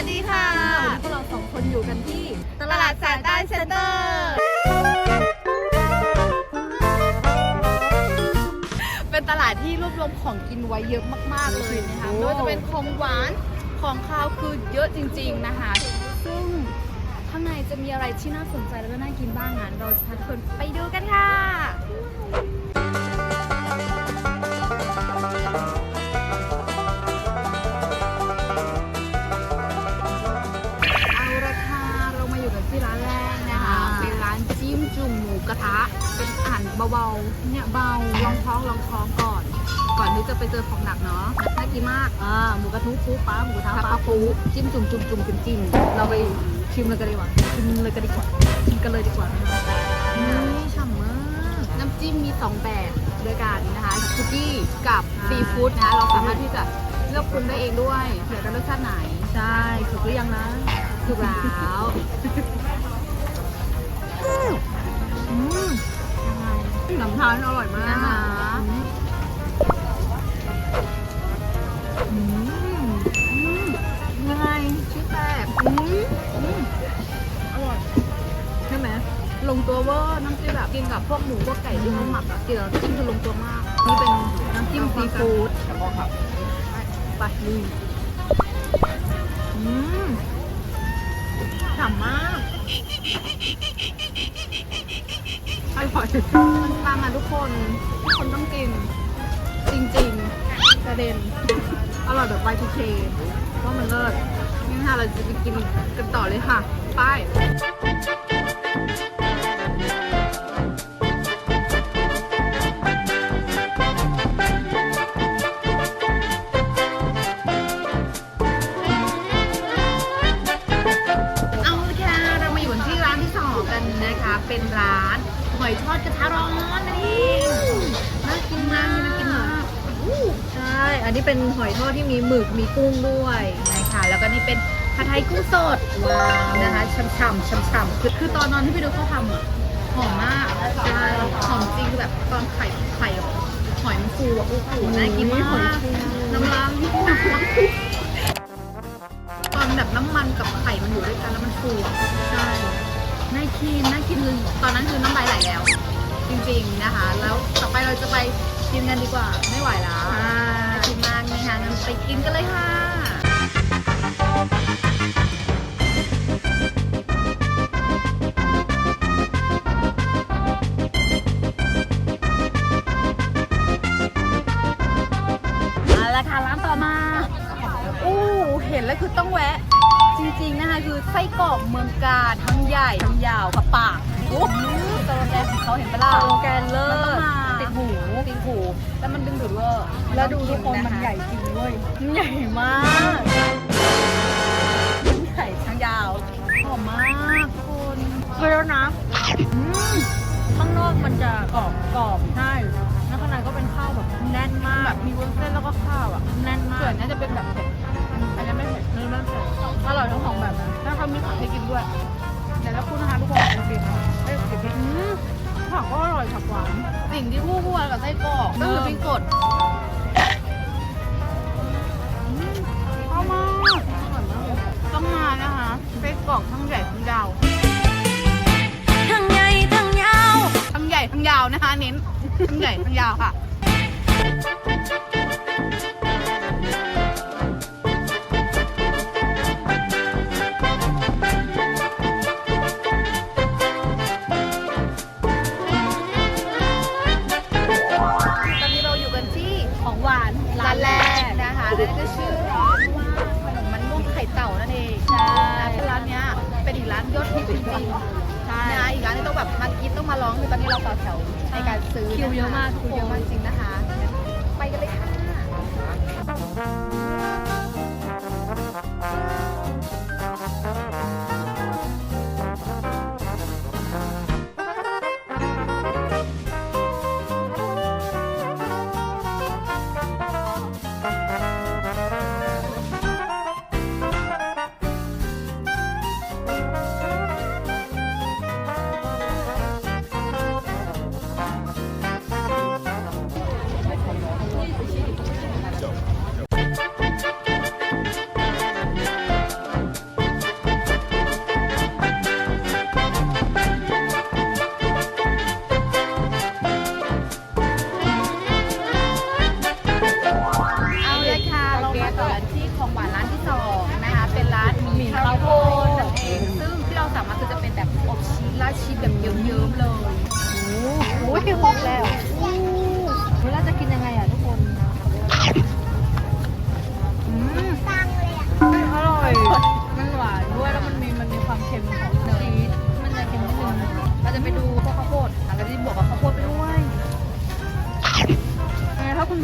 วัสดีค่ะวันนี้พวกเราสองคนอยู่กันที่ ตลาดสายใต้เซ็นเตอร์ เป็นตลาดที่รวบรวมของกินไว้เยอะมาก ๆ เลยนะคะ ไม่ว่าจะเป็นของหวาน ของคาวคือเยอะจริง ๆ นะคะ ซึ่งข้างในจะมีอะไรที่น่าสนใจแล้วก็น่ากินบ้างงั้น เราจะพาทุกคนไปดูกันค่ะ กระทะเป็นอาหารเบาๆ เนี่ยเบาลองท้องลองท้องก่อน ก่อนที่จะไปเจอของหนักเนาะน่ากินมากอ่าหมูกระทุปูปลาหมูกระทะทาปลาปูจิ้มจุ่มจุ่มจุ่มจิ้มจิ้มเราไปชิมเลยกันดีกว่าชิมเลยกันดีกว่าชิมกันเลยดีกว่านะคะนี่ฉ่ำมาก น้ำจิ้มมีสองแบบด้วยกันนะคะคุกกี้กับซีฟู้ดนะเราสามารถที่จะเลือกปรุงได้เองด้วยเผื่อจะรสชาติไหนใช่สุกหรือยังนะถูกแล้ว อืมยังไงน้ำทานอร่อยมากนะคะอืมอืมยังไงชื่อแตกอืมอืมอร่อยใช่ไหมลงตัวเวอร์น้ำจิ้มแบบกินกับพวกหมูพวกไก่ที่เขาหมักอะกินแล้วจิ้มคือลงตัวมาก นี่เป็นน้ำจิ้มซีฟู้ดไปลุยอืม ฉ่ำมากอร่อยมันปังอะทุกคน ทุกคนต้องกิน จริงๆกระเด็นอร่อยแบบไปทูเคว่ามันเลิศนี่ค่ะเราจะไปกินกันต่อเลยค่ะ ไป อันนี้เป็นหอยทอดที่มีหมึกมีกุ้งด้วยนะคะแล้วก็นี่เป็นผัดไทยกุ้งสดว้าวนะคะช่ำๆช่ำๆคือคือตอนนอนที่พี่ดูเขาทำอะหอมมากใช่หอมจริงคือแบบตอนไข่ไข่หอยมันฟูอะโอ้โหน่ากินมากน้ำล้างที่น้ำล้างตอนแบบน้ำมันกับไข่มันอยู่ด้วยกันแล้วมันฟูอะใช่น่ากินน่ากินตอนนั้นคือน้ำลายไหลแล้ว จริงๆนะคะ แล้วต่อไปเราจะไป กินกันดีกว่าไม่ไหวแล้วอ่าน่ากินมากนะคะงั้นไปกินกันเลยค่ะ เอาละค่ะร้านต่อมาอู้เห็นแล้วคือต้องแวะ จริงๆนะคะคือไส้กรอกเมืองกาญทั้งใหญ่ทั้งยาวค่ะปากโอ้โซโลแกนของเขาเห็นปะล่ะโลแกนเลิมันต้องศมาติด หูติดหูแล้วมันดึงดูดเวอร์แล้วดูทุกคนมันใหญ่จริงเว้ยมันใหญ่มากใหญ่ทั้งยาวหอมมากทุกคนเแล้วนะอืมข้างนอกมันจะกรอบกรอบใช่แล้วข้างในก็เป็นข้าวแบบแน่นมากแบบมีวุ้นเส้นแล้วก็ข้าวอะแน่นมาส่วนกน่าจะเป็นแบบเผ็ดอันนี้ไม่เผ็ดเนื้อมันเผ็ดอร่อยทั้งสองแบบนะแล้วเขามีผักให้กินด้วย สิ่งที่คู่ควรกับไส้กรอกก็คือพริกสดชอบมากต้องมานะคะไส้กรอกทั้งใหญ่ทั้งยาวทั้งใหญ่ทั้งยาวทั้งใหญ่ทั้งยาวนะคะเน้นทั้งใหญ่ทั้งยาวค่ะ อีกร้านที่ต้องแบบมากินต้องมาร้องคือตอนนี้เราต่อแถวในการซื้อคิวเยอะมากทุคิกวคนเยอะมากจริงนะคะงั้นไปกันเลยค่ะ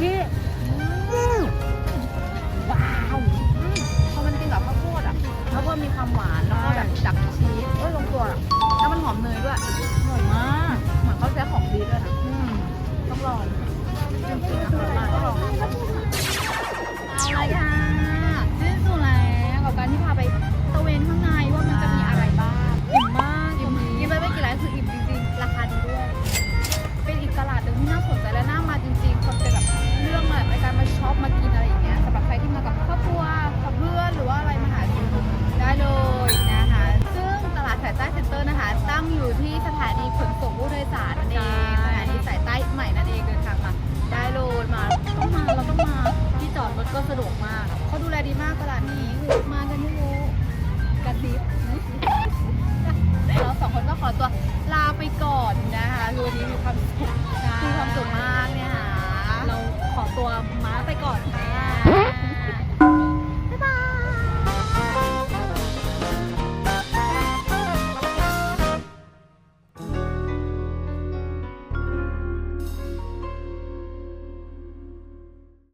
ไ